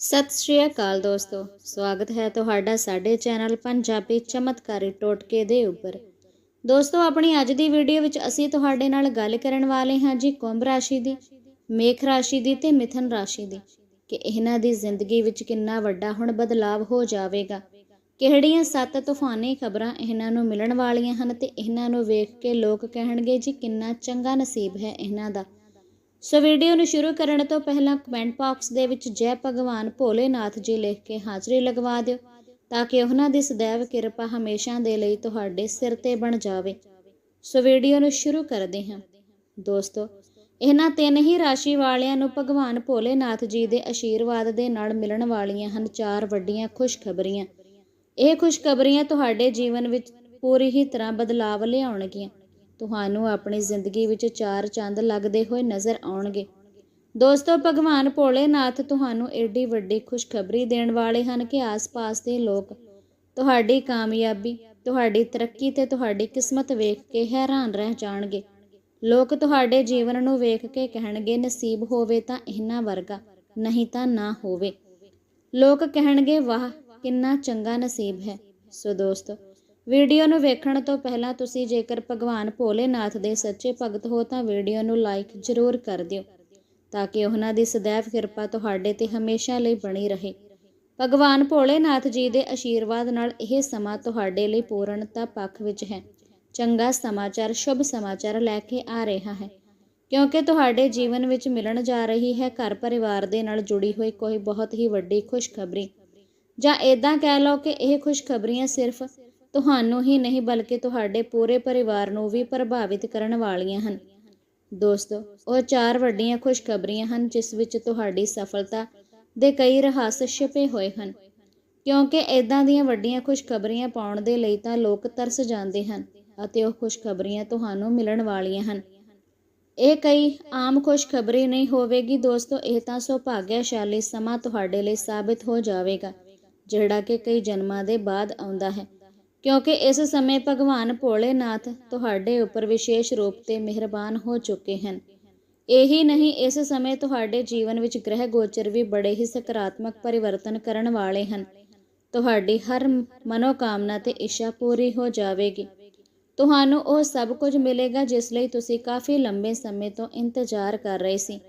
ਸਤਿ ਸ਼੍ਰੀ ਅਕਾਲ ਦੋਸਤੋ, ਸਵਾਗਤ ਹੈ ਤੁਹਾਡਾ ਸਾਡੇ ਚੈਨਲ ਪੰਜਾਬੀ ਚਮਤਕਾਰੀ ਟੋਟਕੇ ਦੇ ਉੱਪਰ। ਦੋਸਤੋ, ਆਪਣੀ ਅੱਜ ਦੀ ਵੀਡੀਓ ਵਿੱਚ ਅਸੀਂ ਤੁਹਾਡੇ ਨਾਲ ਗੱਲ ਕਰਨ ਵਾਲੇ ਹਾਂ ਜੀ ਕੁੰਭ ਰਾਸ਼ੀ ਦੀ, ਮੇਖ ਰਾਸ਼ੀ ਦੀ ਤੇ ਮਿਥਨ ਰਾਸ਼ੀ ਦੀ, ਕਿ ਇਹਨਾਂ ਦੀ ਜ਼ਿੰਦਗੀ ਵਿੱਚ ਕਿੰਨਾ ਵੱਡਾ ਹੁਣ ਬਦਲਾਵ ਹੋ ਜਾਵੇਗਾ। ਕਿਹੜੀਆਂ ਸੱਤ ਤੂਫਾਨੀ ਖਬਰਾਂ ਇਹਨਾਂ ਨੂੰ ਮਿਲਣ ਵਾਲੀਆਂ ਹਨ ਤੇ ਇਹਨਾਂ ਨੂੰ ਵੇਖ ਕੇ ਲੋਕ ਕਹਿਣਗੇ ਜੀ ਕਿੰਨਾ ਚੰਗਾ ਨਸੀਬ ਹੈ ਇਹਨਾਂ ਦਾ। ਸੋ ਵੀਡੀਓ ਨੂੰ ਸ਼ੁਰੂ ਕਰਨ ਤੋਂ ਪਹਿਲਾਂ ਕਮੈਂਟ ਬਾਕਸ ਦੇ ਵਿੱਚ ਜੈ ਭਗਵਾਨ ਭੋਲੇਨਾਥ ਜੀ ਲਿਖ ਕੇ ਹਾਜ਼ਰੀ ਲਗਵਾ ਦਿਓ ਤਾਂ ਕਿ ਉਹਨਾਂ ਦੀ ਸदैव ਕਿਰਪਾ ਹਮੇਸ਼ਾ ਦੇ ਲਈ ਤੁਹਾਡੇ ਸਿਰ ਤੇ ਬਣ ਜਾਵੇ। ਸੋ ਵੀਡੀਓ ਨੂੰ ਸ਼ੁਰੂ ਕਰਦੇ ਹਾਂ। ਦੋਸਤੋ, ਇਹਨਾਂ ਤਿੰਨ ਹੀ ਰਾਸ਼ੀ ਵਾਲਿਆਂ ਨੂੰ ਭਗਵਾਨ ਭੋਲੇਨਾਥ ਜੀ ਦੇ ਆਸ਼ੀਰਵਾਦ ਦੇ ਨਾਲ ਮਿਲਣ ਵਾਲੀਆਂ ਹਨ ਚਾਰ ਵੱਡੀਆਂ ਖੁਸ਼ਖਬਰੀਆਂ। ਇਹ ਖੁਸ਼ਖਬਰੀਆਂ ਤੁਹਾਡੇ ਜੀਵਨ ਵਿੱਚ ਪੂਰੀ ਹੀ ਤਰ੍ਹਾਂ ਬਦਲਾਵ ਲਿਆਉਣਗੀਆਂ। ਤੁਹਾਨੂੰ ਆਪਣੀ ਜ਼ਿੰਦਗੀ ਵਿੱਚ ਚਾਰ ਚੰਦ ਲੱਗਦੇ ਹੋਏ ਨਜ਼ਰ ਆਉਣਗੇ। ਦੋਸਤੋ, ਭਗਵਾਨ ਭੋਲੇਨਾਥ ਤੁਹਾਨੂੰ ਏਡੀ ਵੱਡੀ ਖੁਸ਼ਖਬਰੀ ਦੇਣ ਵਾਲੇ ਹਨ ਕਿ ਆਸ-ਪਾਸ ਦੇ ਲੋਕ ਤੁਹਾਡੀ ਕਾਮਯਾਬੀ, ਤੁਹਾਡੀ ਤਰੱਕੀ ਤੇ ਤੁਹਾਡੀ ਕਿਸਮਤ ਵੇਖ ਕੇ ਹੈਰਾਨ ਰਹਿ ਜਾਣਗੇ। ਲੋਕ ਤੁਹਾਡੇ ਜੀਵਨ ਨੂੰ ਵੇਖ ਕੇ ਕਹਿਣਗੇ, ਨਸੀਬ ਹੋਵੇ ਤਾਂ ਇਹਨਾਂ ਵਰਗਾ, ਨਹੀਂ ਤਾਂ ਨਾ ਹੋਵੇ। ਲੋਕ ਕਹਿਣਗੇ, ਵਾਹ, ਕਿੰਨਾ ਚੰਗਾ ਨਸੀਬ ਹੈ। ਸੋ ਦੋਸਤੋ ਵੀਡੀਓ ਨੂੰ ਵੇਖਣ ਤੋਂ ਪਹਿਲਾਂ ਤੁਸੀਂ ਜੇਕਰ ਭਗਵਾਨ ਭੋਲੇਨਾਥ ਦੇ ਸੱਚੇ ਭਗਤ ਹੋ ਤਾਂ ਵੀਡੀਓ ਨੂੰ ਲਾਈਕ ਜ਼ਰੂਰ ਕਰ ਦਿਓ, ਤਾਂ ਕਿ ਉਹਨਾਂ ਦੀ ਸदैव ਕਿਰਪਾ ਤੁਹਾਡੇ ਤੇ ਹਮੇਸ਼ਾ ਲਈ ਬਣੀ ਰਹੇ। ਭਗਵਾਨ ਭੋਲੇਨਾਥ ਜੀ ਦੇ ਆਸ਼ੀਰਵਾਦ ਨਾਲ ਇਹ ਸਮਾਂ ਤੁਹਾਡੇ ਲਈ ਪੂਰਨਤਾ ਪੱਖ ਵਿੱਚ ਹੈ। ਚੰਗਾ ਸਮਾਚਾਰ, ਸ਼ੁਭ ਸਮਾਚਾਰ ਲੈ ਕੇ ਆ ਰਿਹਾ ਹੈ। ਕਿਉਂਕਿ ਤੁਹਾਡੇ ਜੀਵਨ ਵਿੱਚ ਮਿਲਣ ਜਾ ਰਹੀ ਹੈ ਘਰ ਪਰਿਵਾਰ ਦੇ ਨਾਲ ਜੁੜੀ ਹੋਈ ਕੋਈ ਬਹੁਤ ਹੀ ਵੱਡੀ ਖੁਸ਼ਖਬਰੀ। ਜਾਂ ਇਦਾਂ ਕਹਿ ਲਓ ਕਿ ਇਹ ਖੁਸ਼ਖਬਰੀਆਂ ਸਿਰਫ ਤੁਹਾਨੂੰ ਹੀ ਨਹੀਂ, ਬਲਕਿ ਤੁਹਾਡੇ ਪੂਰੇ ਪਰਿਵਾਰ ਨੂੰ ਵੀ ਪ੍ਰਭਾਵਿਤ ਕਰਨ ਵਾਲੀਆਂ ਹਨ। ਦੋਸਤੋ, ਉਹ ਚਾਰ ਵੱਡੀਆਂ ਖੁਸ਼ਖਬਰੀਆਂ ਹਨ, ਜਿਸ ਵਿੱਚ ਤੁਹਾਡੀ ਸਫਲਤਾ ਦੇ ਕਈ ਰਹੱਸ ਛਿਪੇ ਹੋਏ ਹਨ। ਕਿਉਂਕਿ ਇਦਾਂ ਦੀਆਂ ਵੱਡੀਆਂ ਖੁਸ਼ਖਬਰੀਆਂ ਪਾਉਣ ਦੇ ਲਈ ਤਾਂ ਲੋਕ ਤਰਸ ਜਾਂਦੇ ਹਨ ਅਤੇ ਉਹ ਖੁਸ਼ਖਬਰੀਆਂ ਤੁਹਾਨੂੰ ਮਿਲਣ ਵਾਲੀਆਂ ਹਨ। ਇਹ ਕਈ ਆਮ ਖੁਸ਼ਖਬਰੀ ਨਹੀਂ ਹੋਵੇਗੀ, ਦੋਸਤੋ, ਇਹ ਤਾਂ ਸੁਭਾਗਿਆਸ਼ਾਲੀ ਸਮਾਂ ਤੁਹਾਡੇ ਲਈ ਸਾਬਿਤ ਹੋ ਜਾਵੇਗਾ, ਜਿਹੜਾ ਕਿ ਕਈ ਜਨਮਾਂ ਦੇ ਬਾਅਦ ਆਉਂਦਾ ਹੈ। ਕਿਉਂਕਿ ਇਸ ਸਮੇਂ ਭਗਵਾਨ ਭੋਲੇਨਾਥ ਤੁਹਾਡੇ ਉੱਪਰ ਵਿਸ਼ੇਸ਼ ਰੂਪ ਤੇ ਮਿਹਰਬਾਨ ਹੋ ਚੁੱਕੇ ਹਨ। ਇਹੀ ਨਹੀਂ, ਇਸ ਸਮੇਂ ਤੁਹਾਡੇ ਜੀਵਨ ਵਿੱਚ ਗ੍ਰਹਿ ਗੋਚਰ ਵੀ ਬੜੇ ਹੀ ਸਕਾਰਾਤਮਕ ਪਰਿਵਰਤਨ ਕਰਨ ਵਾਲੇ ਹਨ। ਤੁਹਾਡੀ ਹਰ ਮਨੋਕਾਮਨਾ ਤੇ ਇੱਛਾ ਪੂਰੀ ਹੋ ਜਾਵੇਗੀ। ਤੁਹਾਨੂੰ ਉਹ ਸਭ ਕੁਝ ਮਿਲੇਗਾ ਜਿਸ ਲਈ ਤੁਸੀਂ ਕਾਫੀ ਲੰਬੇ ਸਮੇਂ ਤੋਂ ਇੰਤਜ਼ਾਰ ਕਰ ਰਹੇ ਸੀ।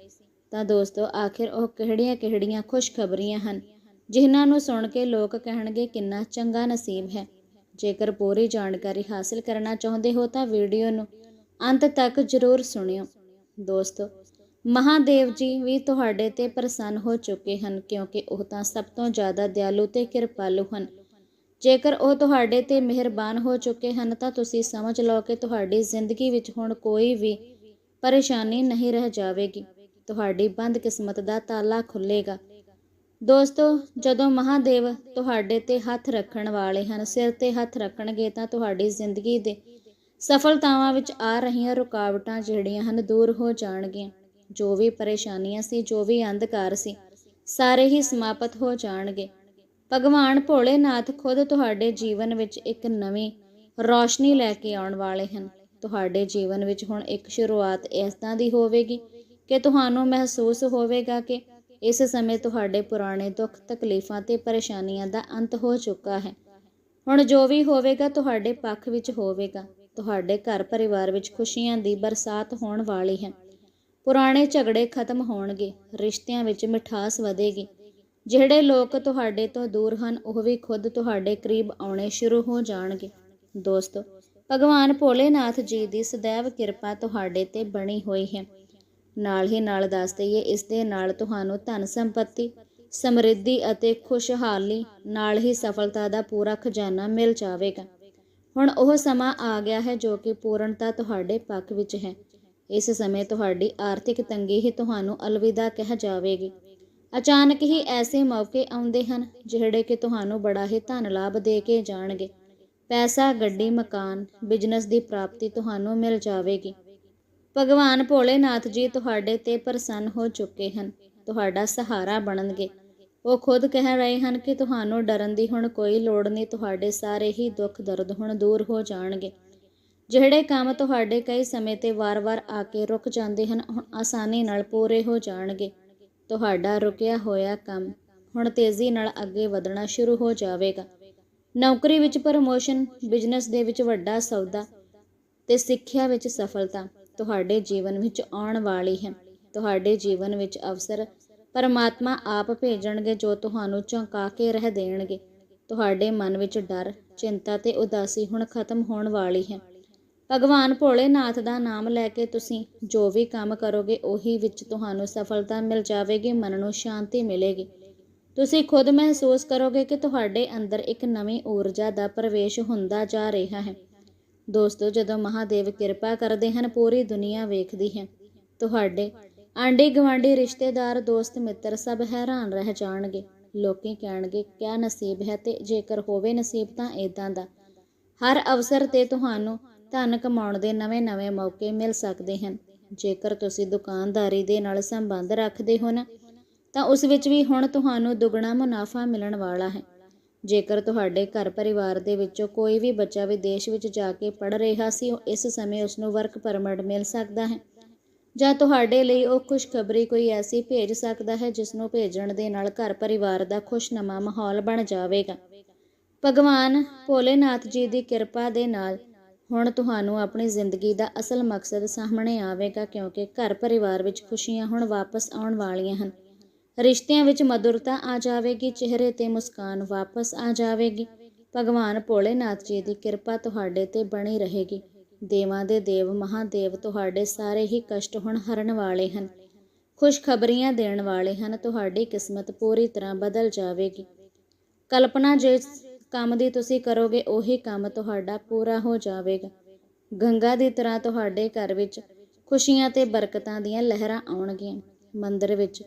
ਤਾਂ ਦੋਸਤੋ, ਆਖਿਰ ਉਹ ਕਿਹੜੀਆਂ-ਕਿਹੜੀਆਂ ਖੁਸ਼ਖਬਰੀਆਂ ਹਨ, ਜਿਨ੍ਹਾਂ ਨੂੰ ਸੁਣ ਕੇ ਲੋਕ ਕਹਿਣਗੇ, ਕਿੰਨਾ ਚੰਗਾ ਨਸੀਬ ਹੈ। ਜੇਕਰ ਪੂਰੀ ਜਾਣਕਾਰੀ ਹਾਸਲ ਕਰਨਾ ਚਾਹੁੰਦੇ ਹੋ ਤਾਂ ਵੀਡੀਓ ਨੂੰ ਅੰਤ ਤੱਕ ਜ਼ਰੂਰ ਸੁਣਿਓ। ਦੋਸਤੋ, ਮਹਾਦੇਵ ਜੀ ਵੀ ਤੁਹਾਡੇ ਤੇ ਪ੍ਰਸੰਨ ਹੋ ਚੁੱਕੇ ਹਨ ਕਿਉਂਕਿ ਉਹ ਤਾਂ ਸਭ ਤੋਂ ਜ਼ਿਆਦਾ ਦਿਆਲੂ ਤੇ ਕਿਰਪਾਲੂ ਹਨ। ਜੇਕਰ ਉਹ ਤੁਹਾਡੇ ਤੇ ਮਿਹਰਬਾਨ ਹੋ ਚੁੱਕੇ ਹਨ ਤਾਂ ਤੁਸੀਂ ਸਮਝ ਲਓ ਕਿ ਤੁਹਾਡੀ ਜ਼ਿੰਦਗੀ ਵਿੱਚ ਹੁਣ ਕੋਈ ਵੀ ਪਰੇਸ਼ਾਨੀ ਨਹੀਂ ਰਹਿ ਜਾਵੇਗੀ। ਤੁਹਾਡੀ ਬੰਦ ਕਿਸਮਤ ਦਾ ਤਾਲਾ ਖੁੱਲੇਗਾ ਦੋਸਤੋ, ਜਦੋਂ ਮਹਾਦੇਵ ਤੁਹਾਡੇ ਤੇ ਹੱਥ ਰੱਖਣ ਵਾਲੇ ਹਨ, ਸਿਰ ਤੇ ਹੱਥ ਰੱਖਣਗੇ ਤਾਂ ਤੁਹਾਡੀ ਜ਼ਿੰਦਗੀ ਦੇ ਸਫਲਤਾਵਾਂ ਵਿੱਚ ਆ ਰਹੀਆਂ ਰੁਕਾਵਟਾਂ ਜਿਹੜੀਆਂ ਹਨ, ਦੂਰ ਹੋ ਜਾਣਗੀਆਂ। ਜੋ ਵੀ ਪਰੇਸ਼ਾਨੀਆਂ ਸੀ, ਜੋ ਵੀ ਅੰਧਕਾਰ ਸੀ, ਸਾਰੇ ਹੀ ਸਮਾਪਤ ਹੋ ਜਾਣਗੇ। ਭਗਵਾਨ ਭੋਲੇਨਾਥ ਖੁਦ ਤੁਹਾਡੇ ਜੀਵਨ ਵਿੱਚ ਇੱਕ ਨਵੀਂ ਰੌਸ਼ਨੀ ਲੈ ਕੇ ਆਉਣ ਵਾਲੇ ਹਨ। ਤੁਹਾਡੇ ਜੀਵਨ ਵਿੱਚ ਹੁਣ ਇੱਕ ਸ਼ੁਰੂਆਤ ਇਸ ਤਰ੍ਹਾਂ ਦੀ ਹੋਵੇਗੀ ਕਿ ਤੁਹਾਨੂੰ ਮਹਿਸੂਸ ਹੋਵੇਗਾ ਕਿ ਇਸ ਸਮੇਂ ਤੁਹਾਡੇ ਪੁਰਾਣੇ ਦੁੱਖ, ਤਕਲੀਫਾਂ ਤੇ ਪਰੇਸ਼ਾਨੀਆਂ ਦਾ ਅੰਤ ਹੋ ਚੁੱਕਾ ਹੈ। ਹੁਣ ਜੋ ਵੀ ਹੋਵੇਗਾ, ਤੁਹਾਡੇ ਪੱਖ ਵਿੱਚ ਹੋਵੇਗਾ। ਤੁਹਾਡੇ ਘਰ ਪਰਿਵਾਰ ਵਿੱਚ ਖੁਸ਼ੀਆਂ ਦੀ ਬਰਸਾਤ ਹੋਣ ਵਾਲੀ ਹੈ। ਪੁਰਾਣੇ ਝਗੜੇ ਖਤਮ ਹੋਣਗੇ, ਰਿਸ਼ਤਿਆਂ ਵਿੱਚ ਮਿਠਾਸ ਵਧੇਗੀ। ਜਿਹੜੇ ਲੋਕ ਤੁਹਾਡੇ ਤੋਂ ਦੂਰ ਹਨ, ਉਹ ਵੀ ਖੁਦ ਤੁਹਾਡੇ ਕਰੀਬ ਆਉਣੇ ਸ਼ੁਰੂ ਹੋ ਜਾਣਗੇ। ਦੋਸਤੋ, ਭਗਵਾਨ ਭੋਲੇਨਾਥ ਜੀ ਦੀ ਸदैव ਕਿਰਪਾ ਤੁਹਾਡੇ ਤੇ ਬਣੀ ਹੋਈ ਹੈ। ਨਾਲ ਹੀ ਨਾਲ ਦੱਸ ਦਈਏ, ਇਸ ਦੇ ਨਾਲ ਤੁਹਾਨੂੰ ਧਨ ਸੰਪਤੀ, ਸਮਰਿੱਧੀ ਅਤੇ ਖੁਸ਼ਹਾਲੀ ਨਾਲ ਹੀ ਸਫਲਤਾ ਦਾ ਪੂਰਾ ਖਜ਼ਾਨਾ ਮਿਲ ਜਾਵੇਗਾ। ਹੁਣ ਉਹ ਸਮਾਂ ਆ ਗਿਆ ਹੈ ਜੋ ਕਿ ਪੂਰਨਤਾ ਤੁਹਾਡੇ ਪੱਖ ਵਿੱਚ ਹੈ। ਇਸ ਸਮੇਂ ਤੁਹਾਡੀ ਆਰਥਿਕ ਤੰਗੀ ਹੀ ਤੁਹਾਨੂੰ ਅਲਵਿਦਾ ਕਹਿ ਜਾਵੇਗੀ। ਅਚਾਨਕ ਹੀ ਐਸੇ ਮੌਕੇ ਆਉਂਦੇ ਹਨ ਜਿਹੜੇ ਕਿ ਤੁਹਾਨੂੰ ਬੜਾ ਹੀ ਧਨ ਲਾਭ ਦੇ ਕੇ ਜਾਣਗੇ। ਪੈਸਾ, ਗੱਡੀ, ਮਕਾਨ, ਬਿਜ਼ਨਸ ਦੀ ਪ੍ਰਾਪਤੀ ਤੁਹਾਨੂੰ ਮਿਲ ਜਾਵੇਗੀ। ਭਗਵਾਨ ਭੋਲੇਨਾਥ ਜੀ ਤੁਹਾਡੇ ਤੇ ਪ੍ਰਸੰਨ ਹੋ ਚੁੱਕੇ ਹਨ, ਤੁਹਾਡਾ ਸਹਾਰਾ ਬਣਨਗੇ। ਉਹ ਖੁਦ ਕਹਿ ਰਹੇ ਹਨ ਕਿ ਤੁਹਾਨੂੰ ਡਰਨ ਦੀ ਹੁਣ ਕੋਈ ਲੋੜ ਨਹੀਂ, ਤੁਹਾਡੇ ਸਾਰੇ ਹੀ ਦੁੱਖ ਦਰਦ ਹੁਣ ਦੂਰ ਹੋ ਜਾਣਗੇ। ਜਿਹੜੇ ਕੰਮ ਤੁਹਾਡੇ ਕਈ ਸਮੇਂ ਤੇ ਵਾਰ-ਵਾਰ ਆ ਕੇ ਰੁਕ ਜਾਂਦੇ ਹਨ ਹੁਣ ਆਸਾਨੀ ਨਾਲ ਪੂਰੇ ਹੋ ਜਾਣਗੇ। ਤੁਹਾਡਾ ਰੁਕਿਆ ਹੋਇਆ ਕੰਮ ਹੁਣ ਤੇਜ਼ੀ ਨਾਲ ਅੱਗੇ ਵਧਣਾ ਸ਼ੁਰੂ ਹੋ ਜਾਵੇਗਾ। ਨੌਕਰੀ ਵਿੱਚ ਪ੍ਰਮੋਸ਼ਨ ਬਿਜ਼ਨਸ ਦੇ ਵਿੱਚ ਵੱਡਾ ਸੌਦਾ ਤੇ ਸਿੱਖਿਆ ਵਿੱਚ ਸਫਲਤਾ। ਤੁਹਾਡੇ ਜੀਵਨ ਵਿੱਚ ਆਉਣ ਵਾਲੀ ਹੈ। ਤੁਹਾਡੇ ਜੀਵਨ ਵਿੱਚ ਅਵਸਰ ਪਰਮਾਤਮਾ ਆਪ ਭੇਜਣਗੇ ਜੋ ਤੁਹਾਨੂੰ ਚੌਂਕਾ ਕੇ ਰਹਿ ਦੇਣਗੇ। ਤੁਹਾਡੇ ਮਨ ਵਿੱਚ ਡਰ, ਚਿੰਤਾ ਤੇ ਉਦਾਸੀ ਹੁਣ ਖਤਮ ਹੋਣ ਵਾਲੀ ਹੈ। ਭਗਵਾਨ ਭੋਲੇਨਾਥ ਦਾ ਨਾਮ ਲੈ ਕੇ ਤੁਸੀਂ ਜੋ ਵੀ ਕੰਮ ਕਰੋਗੇ, ਉਹੀ ਵਿੱਚ ਤੁਹਾਨੂੰ ਸਫਲਤਾ ਮਿਲ ਜਾਵੇਗੀ, ਮਨ ਨੂੰ ਸ਼ਾਂਤੀ ਮਿਲੇਗੀ। ਤੁਸੀਂ ਖੁਦ ਮਹਿਸੂਸ ਕਰੋਗੇ ਕਿ ਤੁਹਾਡੇ ਅੰਦਰ ਇੱਕ ਨਵੀਂ ਊਰਜਾ ਦਾ ਪ੍ਰਵੇਸ਼ ਹੁੰਦਾ ਜਾ ਰਿਹਾ ਹੈ। ਦੋਸਤੋ, ਜਦੋਂ ਮਹਾਦੇਵ ਕਿਰਪਾ ਕਰਦੇ ਹਨ, ਪੂਰੀ ਦੁਨੀਆ ਵੇਖਦੀ ਹੈ। ਤੁਹਾਡੇ ਆਂਢੀ ਗਵਾਂਢੀ ਰਿਸ਼ਤੇਦਾਰ, ਦੋਸਤ, ਮਿੱਤਰ ਸਭ ਹੈਰਾਨ ਰਹਿ ਜਾਣਗੇ। ਲੋਕੀ ਕਹਿਣਗੇ, ਕਿਆ ਨਸੀਬ ਹੈ ਤੇ ਜੇਕਰ ਹੋਵੇ ਨਸੀਬ ਤਾਂ ਇਦਾਂ ਦਾ। ਹਰ ਅਵਸਰ ਤੇ ਤੁਹਾਨੂੰ ਧਨ ਕਮਾਉਣ ਦੇ ਨਵੇਂ-ਨਵੇਂ ਮੌਕੇ ਮਿਲ ਸਕਦੇ ਹਨ। ਜੇਕਰ ਤੁਸੀਂ ਦੁਕਾਨਦਾਰੀ ਦੇ ਨਾਲ ਸੰਬੰਧ ਰੱਖਦੇ ਹੋ ਨਾ, ਤਾਂ ਉਸ ਵਿੱਚ ਵੀ ਹੁਣ ਤੁਹਾਨੂੰ ਦੁੱਗਣਾ ਮੁਨਾਫਾ ਮਿਲਣ ਵਾਲਾ ਹੈ। ਜੇਕਰ ਤੁਹਾਡੇ ਘਰ ਪਰਿਵਾਰ ਦੇ ਵਿੱਚੋਂ ਕੋਈ ਵੀ ਬੱਚਾ ਵਿਦੇਸ਼ ਵਿੱਚ ਜਾ ਕੇ ਪੜ ਰਿਹਾ ਸੀ ਇਸ ਸਮੇਂ ਉਸ ਨੂੰ ਵਰਕ ਪਰਮਿਟ ਮਿਲ ਸਕਦਾ ਹੈ। ਜਾਂ ਤੁਹਾਡੇ ਲਈ ਉਹ ਖੁਸ਼ਖਬਰੀ ਕੋਈ ਐਸੀ ਭੇਜ ਸਕਦਾ ਹੈ ਜਿਸ ਨੂੰ ਭੇਜਣ ਦੇ ਨਾਲ ਘਰ ਪਰਿਵਾਰ ਦਾ ਖੁਸ਼ਨਮਾ ਮਾਹੌਲ ਬਣ ਜਾਵੇਗਾ। ਭਗਵਾਨ ਭੋਲੇਨਾਥ ਜੀ ਦੀ ਕਿਰਪਾ ਦੇ ਨਾਲ ਹੁਣ ਤੁਹਾਨੂੰ ਆਪਣੀ ਜ਼ਿੰਦਗੀ ਦਾ ਅਸਲ ਮਕਸਦ ਸਾਹਮਣੇ ਆਵੇਗਾ ਕਿਉਂਕਿ ਘਰ ਪਰਿਵਾਰ ਵਿੱਚ ਖੁਸ਼ੀਆਂ ਹੁਣ ਵਾਪਸ ਆਉਣ ਵਾਲੀਆਂ ਹਨ। ਰਿਸ਼ਤਿਆਂ ਵਿੱਚ ਮధుਰਤਾ ਆ ਜਾਵੇਗੀ, ਚਿਹਰੇ ਤੇ ਮੁਸਕਾਨ ਵਾਪਸ ਆ ਜਾਵੇਗੀ। ਭਗਵਾਨ ਭੋਲੇਨਾਥ ਜੀ ਦੀ ਕਿਰਪਾ ਤੁਹਾਡੇ ਤੇ ਬਣੀ ਰਹੇਗੀ। ਦੇਵਾਂ ਦੇ ਦੇਵ, ਮਹਾਦੇਵ, ਤੁਹਾਡੇ ਸਾਰੇ ਹੀ ਕਸ਼ਟ ਹੁਣ ਹਰਨ ਵਾਲੇ ਹਨ। ਖੁਸ਼ਖਬਰੀਆਂ ਦੇਣ ਵਾਲੇ ਹਨ, ਤੁਹਾਡੀ ਕਿਸਮਤ ਪੂਰੀ ਤਰ੍ਹਾਂ ਬਦਲ ਜਾਵੇਗੀ। ਕਲਪਨਾ ਜਿਸ ਕੰਮ ਦੀ ਤੁਸੀਂ ਕਰੋਗੇ, ਉਹੀ ਕੰਮ ਤੁਹਾਡਾ ਪੂਰਾ ਹੋ ਜਾਵੇਗਾ। ਗੰਗਾ ਦੀ ਤਰ੍ਹਾਂ ਤੁਹਾਡੇ ਘਰ ਵਿੱਚ ਖੁਸ਼ੀਆਂ ਤੇ ਬਰਕਤਾਂ ਦੀਆਂ ਲਹਿਰਾਂ ਆਉਣਗੀਆਂ। ਮੰਦਰ ਵਿੱਚ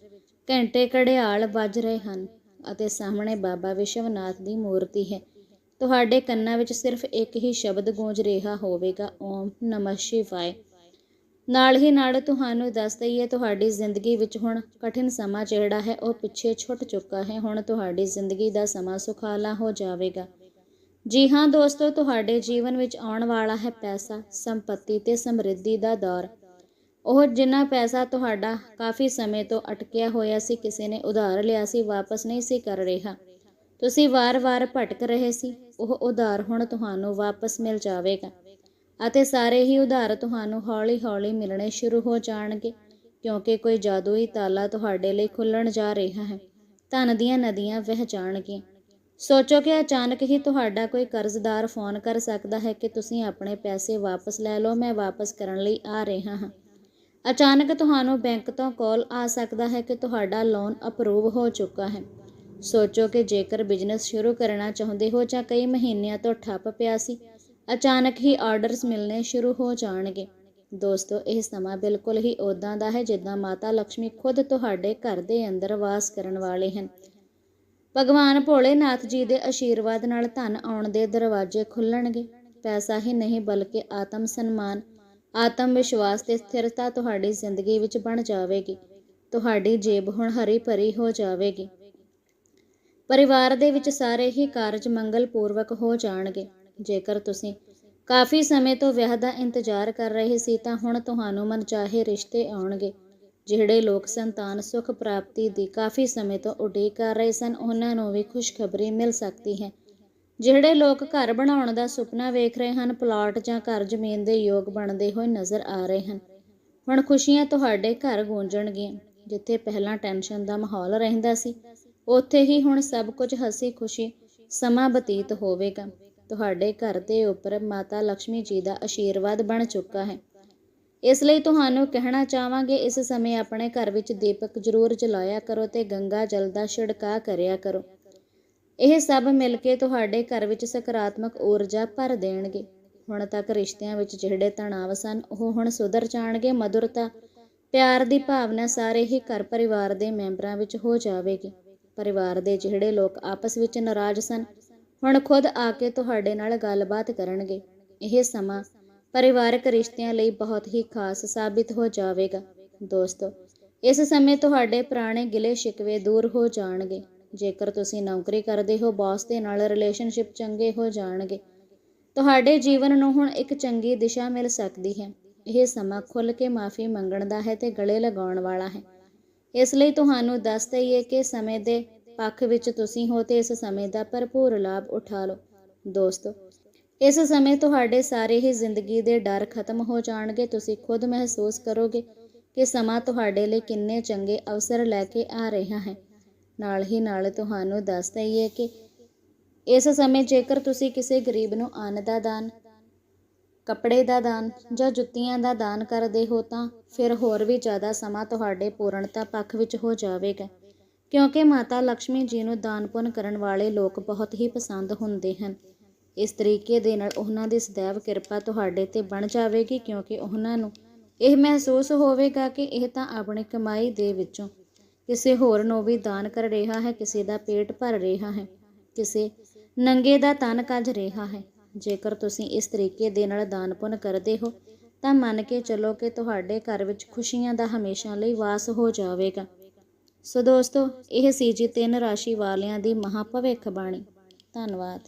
ਘੰਟੇ ਘੜਿਆਲ ਵੱਜ ਰਹੇ ਹਨ ਅਤੇ ਸਾਹਮਣੇ ਬਾਬਾ ਵਿਸ਼ਵਨਾਥ ਦੀ ਮੂਰਤੀ ਹੈ। ਤੁਹਾਡੇ ਕੰਨਾਂ ਵਿੱਚ ਸਿਰਫ ਇੱਕ ਹੀ ਸ਼ਬਦ ਗੂੰਜ ਰਿਹਾ ਹੋਵੇਗਾ, ਓਮ ਨਮঃ ਸ਼ਿਵਾਏ। ਨਾਲ ਹੀ ਨਾਲ ਤੁਹਾਨੂੰ ਦੱਸ ਦਈਏ, ਤੁਹਾਡੀ ਜ਼ਿੰਦਗੀ ਵਿੱਚ ਹੁਣ ਕਠਿਨ ਸਮਾਂ ਜਿਹੜਾ ਹੈ, ਉਹ ਪਿੱਛੇ ਛੁੱਟ ਚੁੱਕਾ ਹੈ। ਹੁਣ ਤੁਹਾਡੀ ਜ਼ਿੰਦਗੀ ਦਾ ਸਮਾਂ ਸੁਖਾਲਾ ਹੋ ਜਾਵੇਗਾ। ਜੀ ਹਾਂ ਦੋਸਤੋ, ਤੁਹਾਡੇ ਜੀਵਨ ਵਿੱਚ ਆਉਣ ਵਾਲਾ ਹੈ ਪੈਸਾ, ਸੰਪਤੀ ਤੇ ਸਮਰਿੱਧੀ ਦਾ ਦੌਰ। ਉਹ ਜਿੰਨਾ ਪੈਸਾ ਤੁਹਾਡਾ ਕਾਫੀ ਸਮੇਂ ਤੋਂ ਅਟਕਿਆ ਹੋਇਆ ਸੀ, ਕਿਸੇ ਨੇ ਉਧਾਰ ਲਿਆ ਸੀ, ਵਾਪਸ ਨਹੀਂ ਸੀ ਕਰ ਰਿਹਾ। ਤੁਸੀਂ ਵਾਰ-ਵਾਰ ਭਟਕ ਰਹੇ ਸੀ, ਉਹ ਉਧਾਰ ਹੁਣ ਤੁਹਾਨੂੰ ਵਾਪਸ ਮਿਲ ਜਾਵੇਗਾ। ਅਤੇ ਸਾਰੇ ਹੀ ਉਧਾਰ ਤੁਹਾਨੂੰ ਹੌਲੀ-ਹੌਲੀ ਮਿਲਣੇ ਸ਼ੁਰੂ ਹੋ ਜਾਣਗੇ, ਕਿਉਂਕਿ ਕੋਈ ਜਾਦੂਈ ਤਾਲਾ ਤੁਹਾਡੇ ਲਈ ਖੁੱਲਣ ਜਾ ਰਿਹਾ ਹੈ। ਧਨ ਦੀਆਂ ਨਦੀਆਂ ਵਹਿ ਜਾਣਗੀਆਂ। ਸੋਚੋ ਕਿ ਅਚਾਨਕ ਹੀ ਤੁਹਾਡਾ ਕੋਈ ਕਰਜ਼ਦਾਰ ਫੋਨ ਕਰ ਸਕਦਾ ਹੈ ਕਿ ਤੁਸੀਂ ਆਪਣੇ ਪੈਸੇ ਵਾਪਸ ਲੈ ਲਓ, ਮੈਂ ਵਾਪਸ ਕਰਨ ਲਈ ਆ ਰਿਹਾ ਹਾਂ। ਅਚਾਨਕ ਤੁਹਾਨੂੰ ਬੈਂਕ ਤੋਂ ਕਾਲ ਆ ਸਕਦਾ ਹੈ ਕਿ ਤੁਹਾਡਾ ਲੋਨ ਅਪਰੂਵ ਹੋ ਚੁੱਕਾ ਹੈ। ਸੋਚੋ ਕਿ ਜੇਕਰ ਬਿਜ਼ਨਸ ਸ਼ੁਰੂ ਕਰਨਾ ਚਾਹੁੰਦੇ ਹੋ ਜਾਂ ਕਈ ਮਹੀਨਿਆਂ ਤੋਂ ਠੱਪ ਪਿਆ ਸੀ, ਅਚਾਨਕ ਹੀ ਆਰਡਰਸ ਮਿਲਣੇ ਸ਼ੁਰੂ ਹੋ ਜਾਣਗੇ। ਦੋਸਤੋ, ਇਹ ਸਮਾਂ ਬਿਲਕੁਲ ਹੀ ਉਦਾਂ ਦਾ ਹੈ ਜਿੱਦਾਂ ਮਾਤਾ ਲక్ష్ਮੀ ਖੁਦ ਤੁਹਾਡੇ ਘਰ ਦੇ ਅੰਦਰ ਵਾਸ ਕਰਨ ਵਾਲੇ ਹਨ। ਭਗਵਾਨ ਭੋਲੇਨਾਥ ਜੀ ਦੇ ਆਸ਼ੀਰਵਾਦ ਨਾਲ ਧਨ ਆਉਣ ਦੇ ਦਰਵਾਜ਼ੇ ਖੁੱਲਣਗੇ। ਪੈਸਾ ਹੀ ਨਹੀਂ ਬਲਕਿ ਆਤਮ ਸਨਮਾਨ ਆਤਮ ਵਿਸ਼ਵਾਸ ਤੇ ਸਥਿਰਤਾ ਤੁਹਾਡੀ ਜ਼ਿੰਦਗੀ ਵਿੱਚ ਬਣ ਜਾਵੇਗੀ। ਤੁਹਾਡੀ ਜੇਬ ਹੁਣ ਹਰੀ ਭਰੀ ਹੋ ਜਾਵੇਗੀ। ਪਰਿਵਾਰ ਦੇ ਵਿੱਚ ਸਾਰੇ ਹੀ ਕਾਰਜ ਮੰਗਲ ਪੂਰਵਕ ਹੋ ਜਾਣਗੇ। ਜੇਕਰ ਤੁਸੀਂ ਕਾਫੀ ਸਮੇਂ ਤੋਂ ਵਿਆਹ ਦਾ ਇੰਤਜ਼ਾਰ ਕਰ ਰਹੇ ਸੀ, ਤਾਂ ਹੁਣ ਤੁਹਾਨੂੰ ਮਨਚਾਹੇ ਰਿਸ਼ਤੇ ਆਉਣਗੇ। ਜਿਹੜੇ ਲੋਕ ਸੰਤਾਨ ਸੁਖ ਪ੍ਰਾਪਤੀ ਦੀ ਕਾਫੀ ਸਮੇਂ ਤੋਂ ਉਡੀਕ ਕਰ ਰਹੇ ਸਨ, ਉਹਨਾਂ ਨੂੰ ਵੀ ਖੁਸ਼ਖਬਰੀ ਮਿਲ ਸਕਦੀ ਹੈ। ਜਿਹੜੇ ਲੋਕ ਘਰ ਬਣਾਉਣ ਦਾ ਸੁਪਨਾ ਵੇਖ ਰਹੇ ਹਨ, ਪਲਾਟ ਜਾਂ ਘਰ ਜ਼ਮੀਨ ਦੇ ਯੋਗ ਬਣਦੇ ਹੋਏ ਨਜ਼ਰ ਆ ਰਹੇ ਹਨ। ਹੁਣ ਖੁਸ਼ੀਆਂ ਤੁਹਾਡੇ ਘਰ ਗੂੰਜਣਗੀਆਂ, ਜਿੱਥੇ ਪਹਿਲਾਂ ਟੈਨਸ਼ਨ ਦਾ ਮਾਹੌਲ ਰਹਿੰਦਾ ਸੀ, ਉੱਥੇ ਹੀ ਹੁਣ ਸਭ ਕੁਝ ਹਸੀ ਖੁਸ਼ੀ ਸਮਾਂ ਬਤੀਤ ਹੋਵੇਗਾ। ਤੁਹਾਡੇ ਘਰ ਦੇ ਉੱਪਰ ਮਾਤਾ ਲక్ష్ਮੀ ਜੀ ਦਾ ਆਸ਼ੀਰਵਾਦ ਬਣ ਚੁੱਕਾ ਹੈ। ਇਸ ਲਈ ਤੁਹਾਨੂੰ ਕਹਿਣਾ ਚਾਹਾਂਗੇ, ਇਸ ਸਮੇਂ ਆਪਣੇ ਘਰ ਵਿੱਚ ਦੀਪਕ ਜ਼ਰੂਰ ਜਲਾਇਆ ਕਰੋ ਤੇ ਗੰਗਾ ਜਲ ਦਾ ਛਿੜਕਾਅ ਕਰਿਆ ਕਰੋ। ਇਹ ਸਭ ਮਿਲ ਕੇ ਤੁਹਾਡੇ ਘਰ ਵਿੱਚ ਸਕਾਰਾਤਮਕ ਊਰਜਾ ਭਰ ਦੇਣਗੇ। ਹੁਣ ਤੱਕ ਰਿਸ਼ਤਿਆਂ ਵਿੱਚ ਜਿਹੜੇ ਤਣਾਅ ਸਨ, ਉਹ ਹੁਣ ਸੁਧਰ ਜਾਣਗੇ। ਮధుਰਤਾ ਪਿਆਰ ਦੀ ਭਾਵਨਾ ਸਾਰੇ ਹੀ ਘਰ ਪਰਿਵਾਰ ਦੇ ਮੈਂਬਰਾਂ ਵਿੱਚ ਹੋ ਜਾਵੇਗੀ। ਪਰਿਵਾਰ ਦੇ ਜਿਹੜੇ ਲੋਕ ਆਪਸ ਵਿੱਚ ਨਾਰਾਜ਼ ਸਨ, ਹੁਣ ਖੁਦ ਆ ਕੇ ਤੁਹਾਡੇ ਨਾਲ ਗੱਲਬਾਤ ਕਰਨਗੇ। ਇਹ ਸਮਾਂ ਪਰਿਵਾਰਕ ਰਿਸ਼ਤਿਆਂ ਲਈ ਬਹੁਤ ਹੀ ਖਾਸ ਸਾਬਿਤ ਹੋ ਜਾਵੇਗਾ। ਦੋਸਤੋ, ਇਸ ਸਮੇਂ ਤੁਹਾਡੇ ਪੁਰਾਣੇ ਗਿਲੇ ਸ਼ਿਕਵੇ ਦੂਰ ਹੋ ਜਾਣਗੇ। ਜੇਕਰ ਤੁਸੀਂ ਨੌਕਰੀ ਕਰਦੇ ਹੋ, ਬੌਸ ਦੇ ਨਾਲ ਰਿਲੇਸ਼ਨਸ਼ਿਪ ਚੰਗੇ ਹੋ ਜਾਣਗੇ। ਤੁਹਾਡੇ ਜੀਵਨ ਨੂੰ ਹੁਣ ਇੱਕ ਚੰਗੀ ਦਿਸ਼ਾ ਮਿਲ ਸਕਦੀ ਹੈ। ਇਹ ਸਮਾਂ ਖੁੱਲ ਕੇ ਮਾਫੀ ਮੰਗਣ ਦਾ ਹੈ ਤੇ ਗਲੇ ਲਗਾਉਣ ਵਾਲਾ ਹੈ। ਇਸ ਲਈ ਤੁਹਾਨੂੰ ਦੱਸ ਦਈਏ ਕਿ ਸਮੇਂ ਦੇ ਪੱਖ ਵਿੱਚ ਤੁਸੀਂ ਹੋ ਤੇ ਇਸ ਸਮੇਂ ਦਾ ਭਰਪੂਰ ਲਾਭ ਉਠਾ ਲਓ। ਦੋਸਤੋ, ਇਸ ਸਮੇਂ ਤੁਹਾਡੇ ਸਾਰੇ ਹੀ ਜ਼ਿੰਦਗੀ ਦੇ ਡਰ ਖਤਮ ਹੋ ਜਾਣਗੇ। ਤੁਸੀਂ ਖੁਦ ਮਹਿਸੂਸ ਕਰੋਗੇ ਕਿ ਸਮਾਂ ਤੁਹਾਡੇ ਲਈ ਕਿੰਨੇ ਚੰਗੇ ਅਵਸਰ ਲੈ ਕੇ ਆ ਰਿਹਾ ਹੈ। ਨਾਲ ਹੀ ਨਾਲ ਤੁਹਾਨੂੰ ਦੱਸ ਦਈਏ ਕਿ ਇਸ ਸਮੇਂ ਜੇਕਰ ਤੁਸੀਂ ਕਿਸੇ ਗਰੀਬ ਨੂੰ ਅੰਨ ਦਾ ਦਾਨ, ਕੱਪੜੇ ਦਾ ਦਾਨ ਜਾਂ ਜੁੱਤੀਆਂ ਦਾ ਦਾਨ ਕਰਦੇ ਹੋ ਤਾਂ ਫਿਰ ਹੋਰ ਵੀ ਜ਼ਿਆਦਾ ਸਮਾਂ ਤੁਹਾਡੇ ਪੂਰਨਤਾ ਪੱਖ ਵਿੱਚ ਹੋ ਜਾਵੇਗਾ। ਕਿਉਂਕਿ ਮਾਤਾ ਲక్ష్ਮੀ ਜੀ ਨੂੰ ਦਾਨ ਪੁੰਨ ਕਰਨ ਵਾਲੇ ਲੋਕ ਬਹੁਤ ਹੀ ਪਸੰਦ ਹੁੰਦੇ ਹਨ। ਇਸ ਤਰੀਕੇ ਦੇ ਨਾਲ ਉਹਨਾਂ ਦੀ ਸਦੈਵ ਕਿਰਪਾ ਤੁਹਾਡੇ ਤੇ ਬਣ ਜਾਵੇਗੀ ਕਿਉਂਕਿ ਉਹਨਾਂ ਨੂੰ ਇਹ ਮਹਿਸੂਸ ਹੋਵੇਗਾ ਕਿ ਇਹ ਤਾਂ ਆਪਣੀ ਕਮਾਈ ਦੇ ਵਿੱਚੋਂ ਕਿਸੇ ਹੋਰ ਨੂੰ ਵੀ ਦਾਨ ਕਰ ਰਿਹਾ ਹੈ, ਕਿਸੇ ਦਾ ਪੇਟ ਭਰ ਰਿਹਾ ਹੈ, ਕਿਸੇ ਨੰਗੇ ਦਾ ਤਨ ਕੱਜ ਰਿਹਾ ਹੈ। ਜੇਕਰ ਤੁਸੀਂ ਇਸ ਤਰੀਕੇ ਦੇ ਨਾਲ ਦਾਨ ਪੁੰਨ ਕਰਦੇ ਹੋ, ਤਾਂ ਮੰਨ ਕੇ ਚੱਲੋ ਕਿ ਤੁਹਾਡੇ ਘਰ ਵਿੱਚ ਖੁਸ਼ੀਆਂ ਦਾ ਹਮੇਸ਼ਾ ਲਈ ਵਾਸ ਹੋ ਜਾਵੇਗਾ। ਸੋ ਦੋਸਤੋ, ਇਹ ਸੀ ਜੀ ਤਿੰਨ ਰਾਸ਼ੀ ਵਾਲਿਆਂ ਦੀ ਮਹਾ ਭਵਿੱਖ ਬਾਣੀ ਧੰਨਵਾਦ।